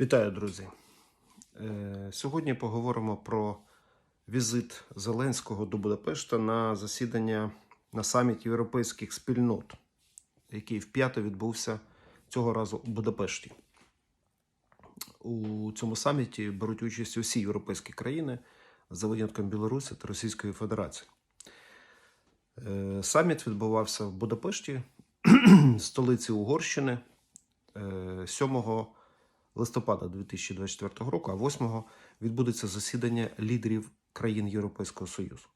Вітаю, друзі. Е, Сьогодні поговоримо про візит Зеленського до Будапешта на засідання на саміті європейських спільнот, який вп'яте відбувся цього разу у Будапешті. У цьому саміті беруть участь усі європейські країни за винятком Білорусі та Російської Федерації. Е, Саміт відбувався в Будапешті, столиці Угорщини, е, 7 листопада 2024 року, а 8 відбудеться засідання лідерів країн Європейського Союзу.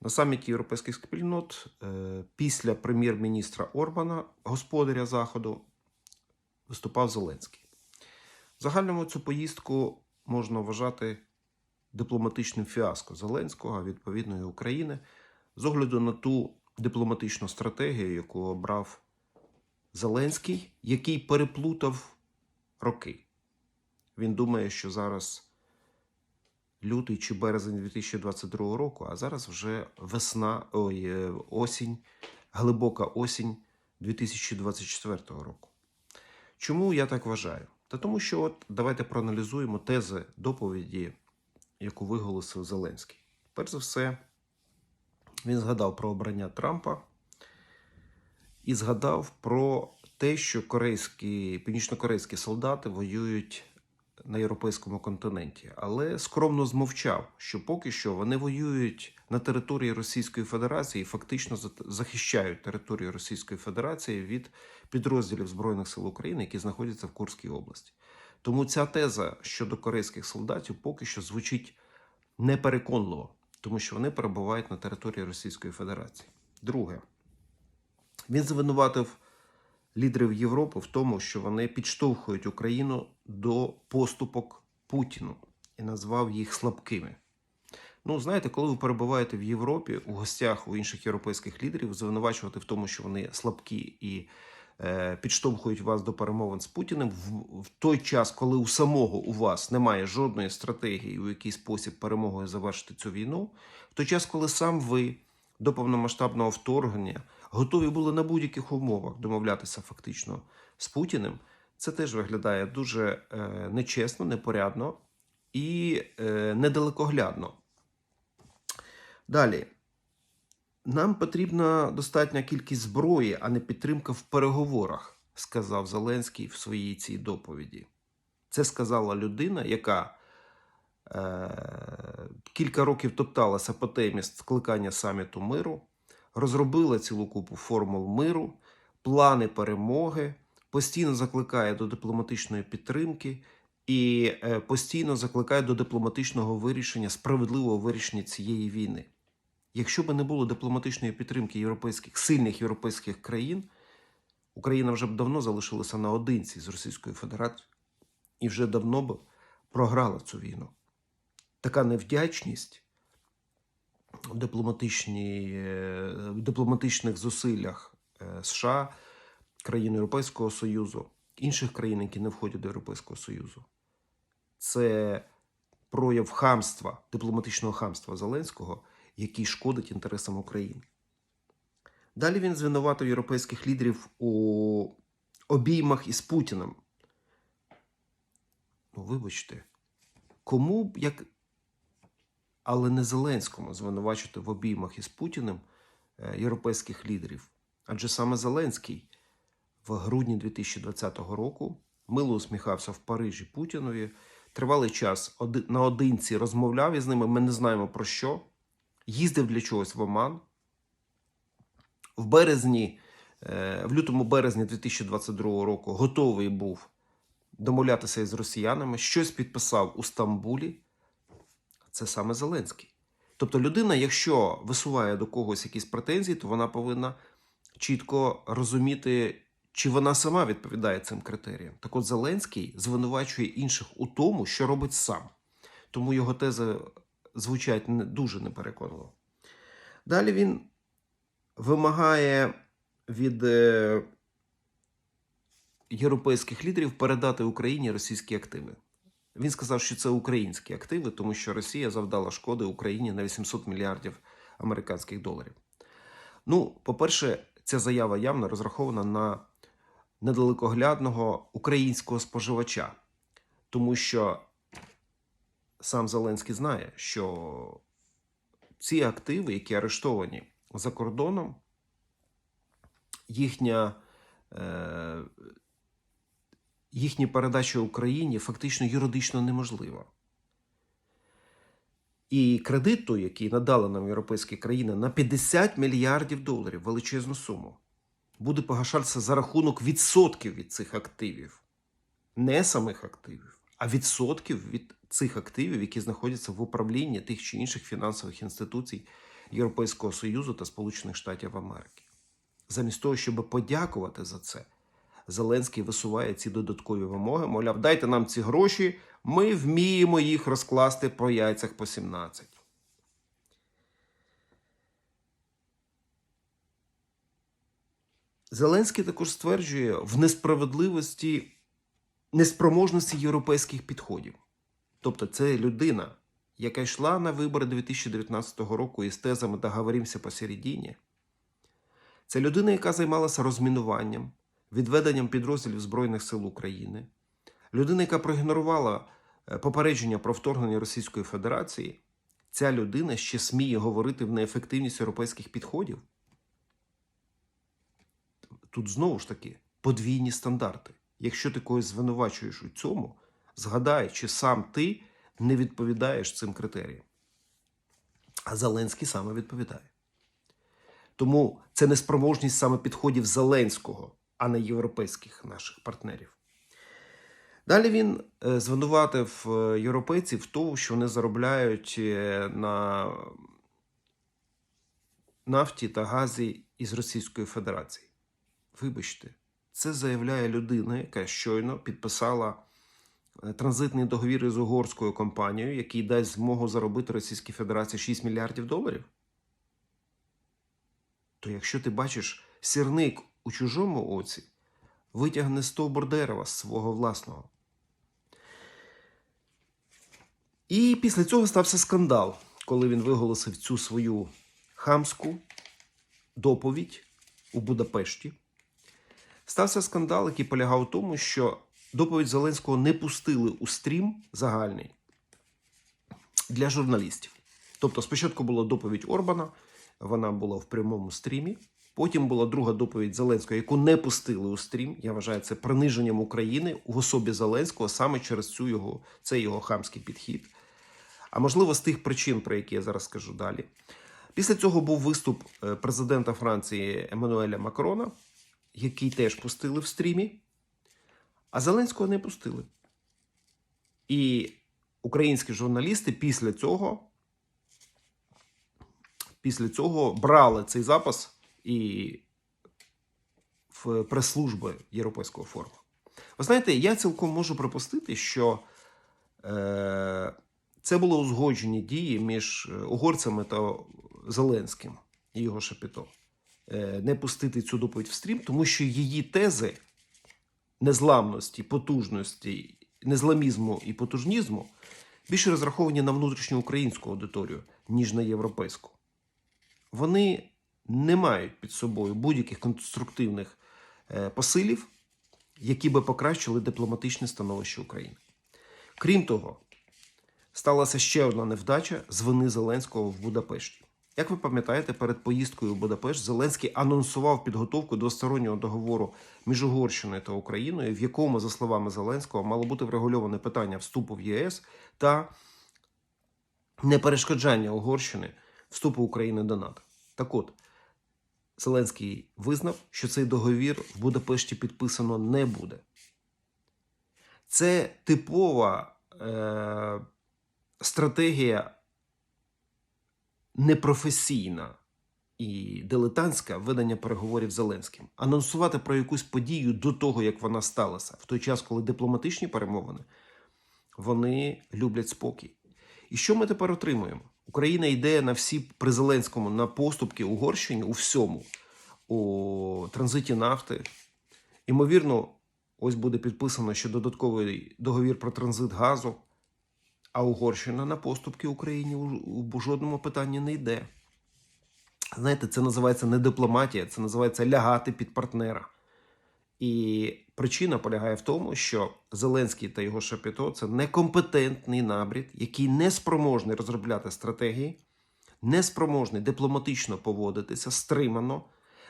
На саміті європейських спільнот е, після прем'єр-міністра Орбана, господаря Заходу, виступав Зеленський. В загальному цю поїздку можна вважати дипломатичним фіаско Зеленського, а відповідно і України, з огляду на ту дипломатичну стратегію, яку обрав Зеленський, який переплутав роки. Він думає, що зараз лютий чи березень 2022 року, а зараз вже весна, ой, е, осінь, глибока осінь 2024 року. Чому я так вважаю? Та тому, що от давайте проаналізуємо тези доповіді, яку виголосив Зеленський. Перш за все, він згадав про обрання Трампа і згадав про те, що корейські, північнокорейські солдати воюють на європейському континенті, але скромно змовчав, що поки що вони воюють на території Російської Федерації і фактично за- захищають територію Російської Федерації від підрозділів Збройних сил України, які знаходяться в Курській області. Тому ця теза щодо корейських солдатів поки що звучить непереконливо, тому що вони перебувають на території Російської Федерації. Друге, він звинуватив лідерів Європи в тому, що вони підштовхують Україну до поступок Путіну і назвав їх слабкими. Ну, знаєте, коли ви перебуваєте в Європі у гостях у інших європейських лідерів, звинувачувати в тому, що вони слабкі і е, підштовхують вас до перемовин з Путіним в, в той час, коли у самого у вас немає жодної стратегії, у який спосіб перемогою завершити цю війну, в той час, коли сам ви до повномасштабного вторгнення готові були на будь-яких умовах домовлятися фактично з Путіним, це теж виглядає дуже е, нечесно, непорядно і е, недалекоглядно. Далі. Нам потрібна достатня кількість зброї, а не підтримка в переговорах, сказав Зеленський в своїй цій доповіді. Це сказала людина, яка кілька років топталася по темі скликання саміту миру, розробила цілу купу формул миру, плани перемоги, постійно закликає до дипломатичної підтримки і е, постійно закликає до дипломатичного вирішення, справедливого вирішення цієї війни. Якщо б не було дипломатичної підтримки європейських сильних європейських країн, Україна вже б давно залишилася наодинці з Російською Федерацією і вже давно б програла цю війну. Така невдячність в е, в дипломатичних зусиллях е, США, країн Європейського Союзу, інших країн, які не входять до Європейського Союзу. Це прояв хамства, дипломатичного хамства Зеленського, який шкодить інтересам України. Далі він звинуватив європейських лідерів у обіймах із Путіним. Ну, вибачте, кому як. Але не Зеленському звинувачити в обіймах із Путіним е, європейських лідерів. Адже саме Зеленський в грудні 2020 року мило усміхався в Парижі Путінові. Тривалий час наодинці розмовляв із ними. Ми не знаємо про що. Їздив для чогось в Оман. В березні, е, в лютому березні 2022 року готовий був домовлятися із росіянами, щось підписав у Стамбулі. Це саме Зеленський. Тобто людина, якщо висуває до когось якісь претензії, то вона повинна чітко розуміти, чи вона сама відповідає цим критеріям. Так от Зеленський звинувачує інших у тому, що робить сам. Тому його тези звучать дуже непереконливо. Далі він вимагає від е, європейських лідерів передати Україні російські активи. Він сказав, що це українські активи, тому що Росія завдала шкоди Україні на 800 мільярдів американських доларів. Ну, по-перше, ця заява явно розрахована на недалекоглядного українського споживача. Тому що сам Зеленський знає, що ці активи, які арештовані за кордоном, їхня, е, їхня передача Україні фактично юридично неможлива. І кредит, той, який надали нам європейські країни, на 50 мільярдів доларів величезну суму, буде погашатися за рахунок відсотків від цих активів. Не самих активів, а відсотків від цих активів, які знаходяться в управлінні тих чи інших фінансових інституцій Європейського Союзу та Сполучених Штатів Америки. Замість того, щоб подякувати за це, Зеленський висуває ці додаткові вимоги. Мовляв, дайте нам ці гроші, ми вміємо їх розкласти по яйцях по 17. Зеленський також стверджує в несправедливості, неспроможності європейських підходів. Тобто, це людина, яка йшла на вибори 2019 року із тезами «Договоримося посередині». Це людина, яка займалася розмінуванням, відведенням підрозділів Збройних сил України, людина, яка проігнорувала е, попередження про вторгнення Російської Федерації. Ця людина ще сміє говорити в неефективність європейських підходів. Тут знову ж таки подвійні стандарти. Якщо ти когось звинувачуєш у цьому, згадай, чи сам ти не відповідаєш цим критеріям. А Зеленський саме відповідає. Тому це неспроможність саме підходів Зеленського, а не європейських наших партнерів. Далі він е, звинуватив е, європейців в тому, що вони заробляють е, на нафті та газі із Російської Федерації. Вибачте, це заявляє людина, яка щойно підписала транзитний договір із угорською компанією, який дасть змогу заробити Російській Федерації 6 мільярдів доларів. То якщо ти бачиш сірник у чужому оці, витягни стовбур дерева з свого власного. І після цього стався скандал, коли він виголосив цю свою хамську доповідь у Будапешті. Стався скандал, який полягав у тому, що доповідь Зеленського не пустили у стрім загальний для журналістів. Тобто, спочатку була доповідь Орбана, вона була в прямому стрімі. Потім була друга доповідь Зеленського, яку не пустили у стрім. Я вважаю це приниженням України в особі Зеленського саме через цю його, цей його хамський підхід. А можливо, з тих причин, про які я зараз скажу далі. Після цього був виступ е, президента Франції Еммануеля Макрона, який теж пустили в стрімі, а Зеленського не пустили. І українські журналісти після цього, після цього брали цей запис і в прес-служби Європейського форуму. Ви знаєте, я цілком можу припустити, що е, це були узгоджені дії між угорцями та Зеленським і його шапіто. Е, не пустити цю доповідь в стрім, тому що її тези незламності, потужності, незламізму і потужнізму більше розраховані на внутрішню українську аудиторію, ніж на європейську. Вони не мають під собою будь-яких конструктивних е, посилів, які би покращили дипломатичне становище України. Крім того, сталася ще одна невдача з вини Зеленського в Будапешті. Як ви пам'ятаєте, перед поїздкою в Будапешт Зеленський анонсував підготовку двостороннього договору між Угорщиною та Україною, в якому, за словами Зеленського, мало бути врегульоване питання вступу в ЄС та неперешкоджання Угорщини вступу України до НАТО. Так от, Зеленський визнав, що цей договір в Будапешті підписано не буде. Це типова е- стратегія непрофесійна і дилетантська ведення переговорів з Зеленським. Анонсувати про якусь подію до того, як вона сталася, в той час, коли дипломатичні перемовини, вони люблять спокій. І що ми тепер отримуємо? Україна йде на всі при Зеленському на поступки Угорщині у всьому, у транзиті нафти. Ймовірно, ось буде підписано ще додатковий договір про транзит газу. А Угорщина на поступки Україні у жодному питанні не йде. Знаєте, це називається не дипломатія, це називається лягати під партнера. І причина полягає в тому, що Зеленський та його шапіто це некомпетентний набрід, який не спроможний розробляти стратегії, не спроможний дипломатично поводитися, стримано,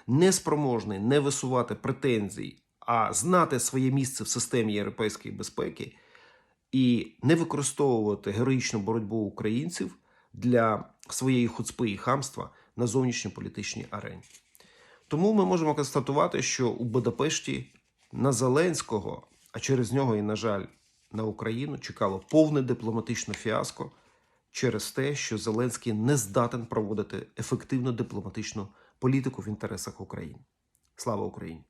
не спроможний не висувати претензій, а знати своє місце в системі європейської безпеки і не використовувати героїчну боротьбу українців для своєї хуцпи і хамства на зовнішньополітичній арені. Тому ми можемо констатувати, що у Будапешті на Зеленського, а через нього і, на жаль, на Україну чекало повне дипломатичне фіаско через те, що Зеленський не здатен проводити ефективну дипломатичну політику в інтересах України. Слава Україні!